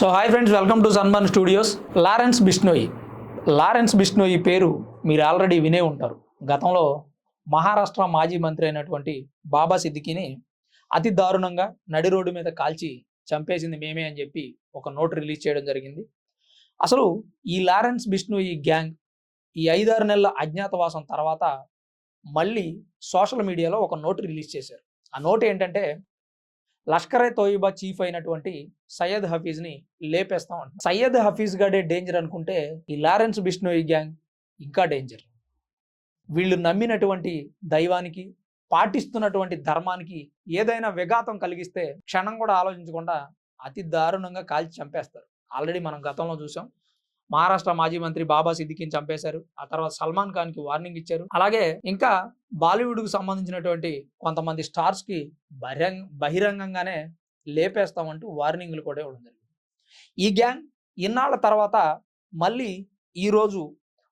So hi friends welcome to Samman studios Lawrence Bishnoi Lawrence Bishnoi పేరు మీరు already వినే ఉంటారు. గతంలో మహారాష్ట్ర మాజీ మంత్రి అయినటువంటి బాబా సిద్దికిని అతి దారుణంగా నడి రోడ్డు మీద కాల్చి చంపేసింది మేమే అని చెప్పి ఒక నోట్ రిలీజ్ చేయడం జరిగింది. అసలు ఈ లారెన్స్ బిష్నోయి గ్యాంగ్ ఈ ఐదారు నెలల అజ్ఞాతవాసం తర్వాత మళ్ళీ సోషల్ మీడియాలో ఒక నోట్ రిలీజ్ చేశారు. ఆ నోట్ ఏంటంటే లష్కరే తోయిబా చీఫ్ అయినటువంటి సయ్యద్ హఫీజ్ని లేపేస్తాం అంట సయ్యద్ హఫీజ్ గడే డేంజర్ అనుకుంటే ఈ లారెన్స్ బిష్ణోయి గ్యాంగ్ ఇంకా డేంజర్. వీళ్ళు నమ్మినటువంటి దైవానికి పాటిస్తున్నటువంటి ధర్మానికి ఏదైనా విఘాతం కలిగిస్తే క్షణం కూడా ఆలోచించకుండా అతి దారుణంగా కాల్చి చంపేస్తారు. ఆల్రెడీ మనం గతంలో చూసాం. మహారాష్ట్ర మాజీ మంత్రి బాబా సిద్దికిని చంపేశారు. ఆ తర్వాత సల్మాన్ ఖాన్కి వార్నింగ్ ఇచ్చారు. అలాగే ఇంకా బాలీవుడ్కు సంబంధించినటువంటి కొంతమంది స్టార్స్కి బహిరంగ బహిరంగంగానే లేపేస్తామంటూ వార్నింగ్లు కూడా ఇవ్వడం జరిగింది. ఈ గ్యాంగ్ ఇన్నాళ్ళ తర్వాత మళ్ళీ ఈరోజు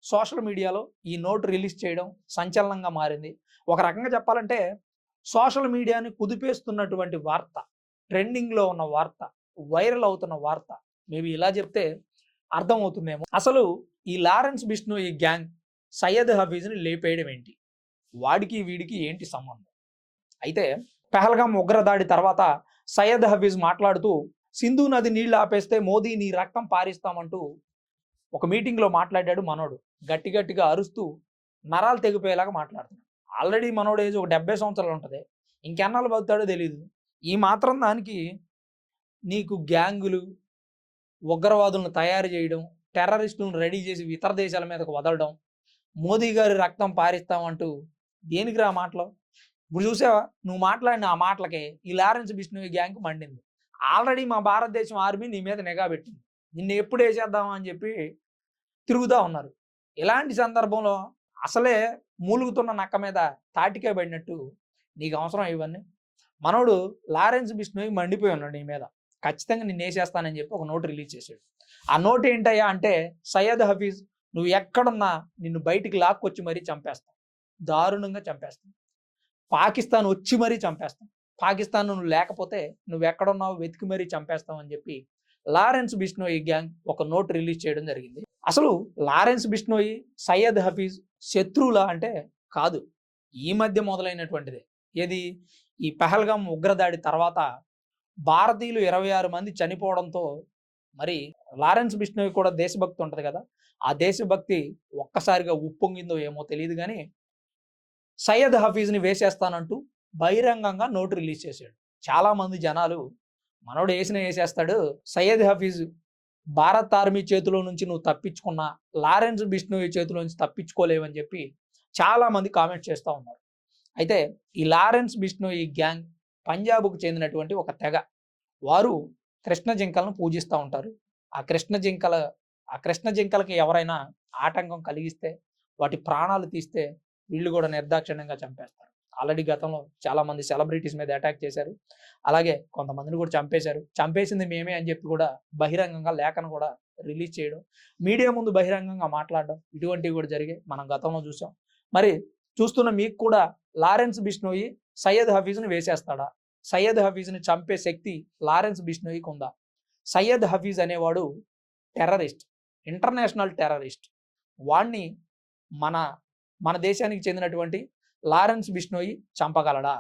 సోషల్ మీడియాలో ఈ నోట్ రిలీజ్ చేయడం సంచలనంగా మారింది. ఒక రకంగా చెప్పాలంటే సోషల్ మీడియాని కుదిపేస్తున్నటువంటి వార్త ట్రెండింగ్లో ఉన్న వార్త వైరల్ అవుతున్న వార్త మేబీ ఇలా చెప్తే అర్థమవుతుందేమో. అసలు ఈ లారెన్స్ బిష్ణు ఈ గ్యాంగ్ సయ్యద్ హఫీజ్ని లేపేయడం ఏంటి? వాడికి వీడికి ఏంటి సంబంధం? అయితే పెహల్గాం ఉగ్రదాడి తర్వాత సయ్యద్ హఫీజ్ మాట్లాడుతూ సింధు నది నీళ్ళు ఆపేస్తే మోదీ నీ రక్తం పారిస్తామంటూ ఒక మీటింగ్లో మాట్లాడాడు మనోడు. గట్టి గట్టిగా అరుస్తూ నరాలు తెగిపోయేలాగా మాట్లాడుతున్నాడు. ఆల్రెడీ మనోడు ఏజ్ ఒక డెబ్బై సంవత్సరాలు ఉంటుంది. ఇంకెన్నాళ్ళు బతుకుతాడో తెలియదు ఈ మాత్రం దానికి నీకు గ్యాంగులు ఉగ్రవాదులను తయారు చేయడం టెర్రరిస్టులను రెడీ చేసి ఇతర దేశాల మీదకు వదలడం మోదీ గారి రక్తం పారిస్తామంటూ దేనికి రా మాటలు? ఇప్పుడు చూసావా? నువ్వు మాట్లాడిన ఆ మాటలకే ఈ లారెన్స్ బిష్ణు గ్యాంగ్ మండింది. ఆల్రెడీ మా భారతదేశం ఆర్మీ నీ మీద నిఘా పెట్టింది. నిన్ను ఎప్పుడు వేసేద్దామా అని చెప్పి తిరుగుతూ ఉన్నారు. ఇలాంటి సందర్భంలో అసలే మూలుగుతున్న నక్క మీద తాటికే పడినట్టు నీకు అవసరం ఇవన్నీ? మనోడు లారెన్స్ బిష్ణోయి మండిపోయి ఉన్నాడు నీ మీద. ఖచ్చితంగా నేను వేసేస్తానని చెప్పి ఒక నోట్ రిలీజ్ చేశాడు. ఆ నోట్ ఏంటయ్యా అంటే సయ్యద్ హఫీజ్ నువ్వు ఎక్కడున్నా నిన్ను బయటికి లాక్కొచ్చి మరీ చంపేస్తాం. దారుణంగా చంపేస్తాం. పాకిస్తాన్ వచ్చి మరీ చంపేస్తాం. పాకిస్తాన్ నువ్వు లేకపోతే నువ్వు ఎక్కడున్నావు వెతికి మరీ చంపేస్తాం అని చెప్పి లారెన్స్ బిష్నోయి గ్యాంగ్ ఒక నోట్ రిలీజ్ చేయడం జరిగింది. అసలు లారెన్స్ బిష్నోయి సయ్యద్ హఫీజ్ శత్రువులా అంటే కాదు. ఈ మధ్య మొదలైనటువంటిదే. ఏది? ఈ పెహల్గాం ఉగ్రదాడి తర్వాత భారతీయులు ఇరవై ఆరు మంది చనిపోవడంతో మరి లారెన్స్ బిష్ణోయి కూడా దేశభక్తి ఉంటుంది కదా? ఆ దేశభక్తి ఒక్కసారిగా ఉప్పొంగిందో ఏమో తెలియదు కానీ సయ్యద్ హఫీజ్ని వేసేస్తానంటూ బహిరంగంగా నోటు రిలీజ్ చేశాడు. చాలా మంది జనాలు మనోడు వేసిన వేసేస్తాడు సయ్యద్ హఫీజ్ భారత్ ఆర్మీ చేతిలో నుంచి నువ్వు తప్పించుకున్నా లారెన్స్ బిష్ణోయి చేతిలో నుంచి తప్పించుకోలేవని చెప్పి చాలా మంది కామెంట్ చేస్తూ ఉన్నారు. అయితే ఈ లారెన్స్ బిష్ణోయి గ్యాంగ్ పంజాబ్కు చెందినటువంటి ఒక తెగ. వారు కృష్ణ జింకలను పూజిస్తూ ఉంటారు. ఆ కృష్ణ జింకల ఆ కృష్ణ జింకలకి ఎవరైనా ఆటంకం కలిగిస్తే వాటి ప్రాణాలు తీస్తే వీళ్ళు కూడా నిర్దాక్షిణ్యంగా చంపేస్తారు. ఆల్రెడీ గతంలో చాలా మంది సెలబ్రిటీస్ మీద అటాక్ చేశారు. అలాగే కొంతమందిని కూడా చంపేశారు. చంపేసింది మేమే అని చెప్పి కూడా బహిరంగంగా లేఖను కూడా రిలీజ్ చేయడం మీడియా ముందు బహిరంగంగా మాట్లాడడం ఇటువంటివి కూడా జరిగాయి. మనం గతంలో చూసాం. మరి చూస్తున్న మీకు కూడా లారెన్స్ బిష్ణోయి సయ్యద్ హఫీజ్ని వేసేస్తాడా? సయ్యద్ హఫీజ్ని చంపే శక్తి లారెన్స్ బిష్నోయికి ఉందా? సయ్యద్ హఫీజ్ అనేవాడు టెర్రరిస్ట్ ఇంటర్నేషనల్ టెర్రరిస్ట్. వాణ్ణి మన మన దేశానికి చెందినటువంటి లారెన్స్ బిష్నోయి చంపగలడా?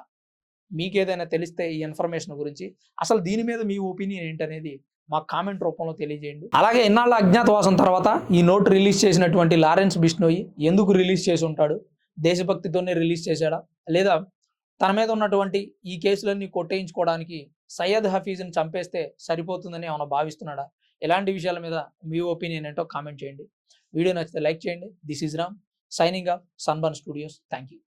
మీకేదైనా తెలిస్తే ఈ ఇన్ఫర్మేషన్ గురించి అసలు దీని మీద మీ ఒపీనియన్ ఏంటనేది మా కామెంట్ రూపంలో తెలియజేయండి. అలాగే ఇన్నాళ్ళ అజ్ఞాతవాసం తర్వాత ఈ నోట్ రిలీజ్ చేసినటువంటి లారెన్స్ బిష్నోయి ఎందుకు రిలీజ్ చేసి ఉంటాడు? దేశభక్తితోనే రిలీజ్ చేశాడా? లేదా తన మీద ఉన్నటువంటి ఈ కేసులన్నీ కొట్టేయించుకోవడానికి సయ్యద్ హఫీజ్ని చంపేస్తే సరిపోతుందని ఏమైనా భావిస్తున్నాడా? ఎలాంటి విషయాల మీద మీ ఒపీనియన్ ఏంటో కామెంట్ చేయండి. వీడియో నచ్చితే లైక్ చేయండి. This is Ram signing off sunburn studios. Thank you